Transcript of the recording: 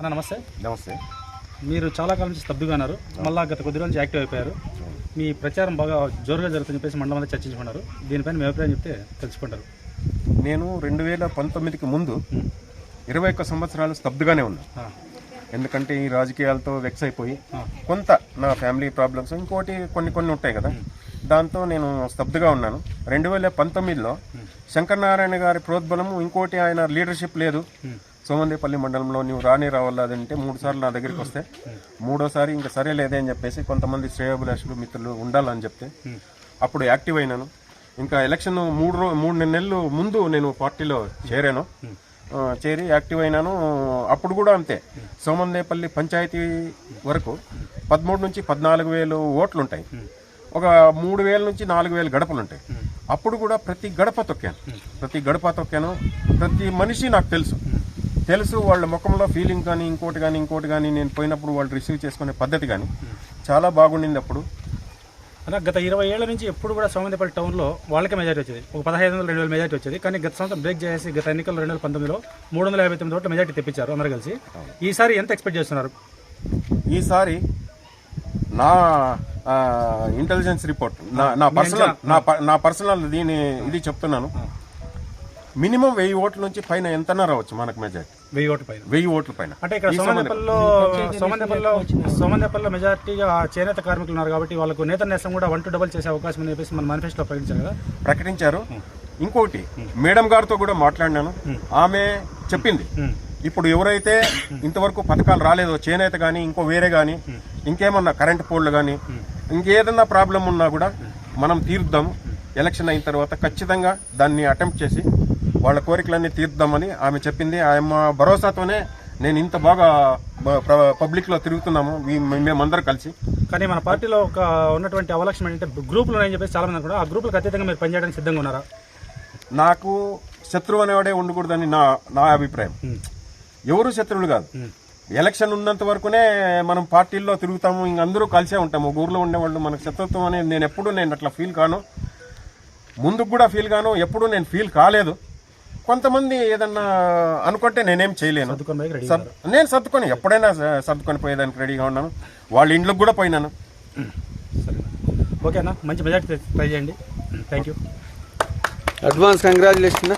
అన్న నమస్తే. నమస్తే. మీరు చాలా కాలం నుంచి స్తబ్దుగా ఉన్నారు. మళ్ళా గత కొద్ది రోజు నుంచి యాక్టివ్ అయిపోయారు. మీ ప్రచారం బాగా జోరుగా జరుగుతుందని చెప్పేసి మండలం అంతా చర్చించుకున్నారు. దీనిపైన మీ అభిప్రాయం చెప్తే తెలుసుకుంటారు. నేను రెండు వేల పంతొమ్మిదికి ముందు ఇరవై ఒక్క సంవత్సరాలు స్తబ్దుగానే ఉన్నా. ఎందుకంటే ఈ రాజకీయాలతో వెక్స్ అయిపోయి కొంత నా ఫ్యామిలీ ప్రాబ్లమ్స్ ఇంకోటి కొన్ని కొన్ని ఉంటాయి కదా. దాంతో నేను స్తబ్దుగా ఉన్నాను. రెండు వేల పంతొమ్మిదిలో శంకర్ నారాయణ గారి ప్రోద్బలము ఇంకోటి ఆయన లీడర్షిప్ లేదు. సోమందేపల్లి మండలంలో నువ్వు రాని రావాలంటే మూడు సార్లు నా దగ్గరికి వస్తే మూడోసారి ఇంకా సరే లేదే అని చెప్పేసి కొంతమంది శ్రేయోభిలాషులు మిత్రులు ఉండాలని చెప్తే అప్పుడు యాక్టివ్ అయినాను. ఇంకా ఎలక్షన్ మూడు రో మూడు నెలలు ముందు నేను పార్టీలో చేరాను. చేరి యాక్టివ్ అయినాను. అప్పుడు కూడా అంతే. సోమందేపల్లి పంచాయతీ వరకు పదమూడు నుంచి పద్నాలుగు వేలు ఓట్లు ఉంటాయి ఒక మూడు వేల నుంచి నాలుగు వేలు గడపలు ఉంటాయి అప్పుడు కూడా ప్రతి గడప తొక్కాను. ప్రతి గడప తొక్కాను. ప్రతి మనిషి నాకు తెలుసు. తెలుసు వాళ్ళ ముఖంలో ఫీలింగ్ కానీ ఇంకోటి కానీ ఇంకోటి కానీ నేను పోయినప్పుడు వాళ్ళు రిసీవ్ చేసుకునే పద్ధతి కానీ చాలా బాగుండింది అప్పుడు. అలా గత ఇరవై ఏళ్ళ నుంచి ఎప్పుడు కూడా సోమందేపల్లి టౌన్లో వాళ్ళకే మెజారిటీ వచ్చేది. ఒక పదహైదు వందల రెండు వేల మెజారిటీ వచ్చేది. కానీ గత సంవత్సరం బ్రేక్ చేసి గత ఎన్నికల్లో రెండు వేల పంతొమ్మిదిలో మూడు వందల యాభై తొమ్మిది ఓట్ల మెజారిటీ తెప్పించారు అందరూ కలిసి. ఈసారి ఎంత ఎక్స్పెక్ట్ చేస్తున్నారు? ఈసారి నా ఇంటెలిజెన్స్ రిపోర్ట్ నా నా పర్సనల్ నా పర్సనల్ దీని ఇది చెప్తున్నాను. మినిమం వెయ్యి ఓట్ల నుంచి పైన ఎంతనా రావచ్చు మనకు మెజారిటీ? వెయ్యి ఓట్ల పైన. వెయ్యి ఓట్ల పైన. అంటే ఇక్కడ సోమందేపల్లిలో సోమందేపల్లిలో సోమందేపల్లిలో మెజార్టీగా చేనేత కార్మికులు ఉన్నారు కాబట్టి వాళ్ళకు నేత నేస్తం కూడా వన్ టు డబల్ చేసే అవకాశం అని చెప్పేసి మన మేనిఫెస్టోలో ప్రకటించారు కదా. ప్రకటించారు. ఇంకోటి మేడం గారితో కూడా మాట్లాడినాను. ఆమె చెప్పింది. ఇప్పుడు ఎవరైతే ఇంతవరకు పథకాలు రాలేదో చేనేత కానీ ఇంకో వేరే కానీ ఇంకేమన్నా కరెంట్ పోల్లు కానీ ఇంకేదన్నా ప్రాబ్లం ఉన్నా కూడా మనం తీరుద్దాము ఎలక్షన్ అయిన తర్వాత ఖచ్చితంగా దాన్ని అటెంప్ట్ చేసి వాళ్ళ కోరికలన్నీ తీర్దామని ఆమె చెప్పింది. ఆమె భరోసాతోనే నేను ఇంత బాగా పబ్లిక్లో తిరుగుతున్నాము. మేమందరం కలిసి. కానీ మన పార్టీలో ఒక ఉన్నటువంటి అవలక్షణం ఏంటంటే గ్రూపులు ఉన్నాయని చెప్పేసి చాలా మంది అనుకుంటారు ఆ గ్రూపులకు అతీతంగా మీరు పనిచేయడానికి సిద్ధంగా ఉన్నారా? నాకు శత్రువు అనేవాడే ఉండకూడదని నా నా అభిప్రాయం. ఎవరు శత్రువులు కాదు. ఎలక్షన్ ఉన్నంత వరకునే మనం పార్టీల్లో తిరుగుతాము. ఇంక అందరూ కలిసే ఉంటాము. ఊర్లో ఉండేవాళ్ళు మనకు శత్రుత్వం అనేది నేను ఎప్పుడు నేను అట్లా ఫీల్ కాను. ముందుకు కూడా ఫీల్ కాను. ఎప్పుడు నేను ఫీల్ కాలేదు. కొంతమంది ఏదన్నా అనుకుంటే నేనేం చేయలేను. నేను సర్దుకొని ఎప్పుడైనా సర్దుకొని పోయేదానికి రెడీగా ఉన్నాను. వాళ్ళ ఇంట్లోకి కూడా పోయినాను. సరే ఓకేనా? మంచి మెజార్టీ ట్రై చేయండి. Thank you advance congratulation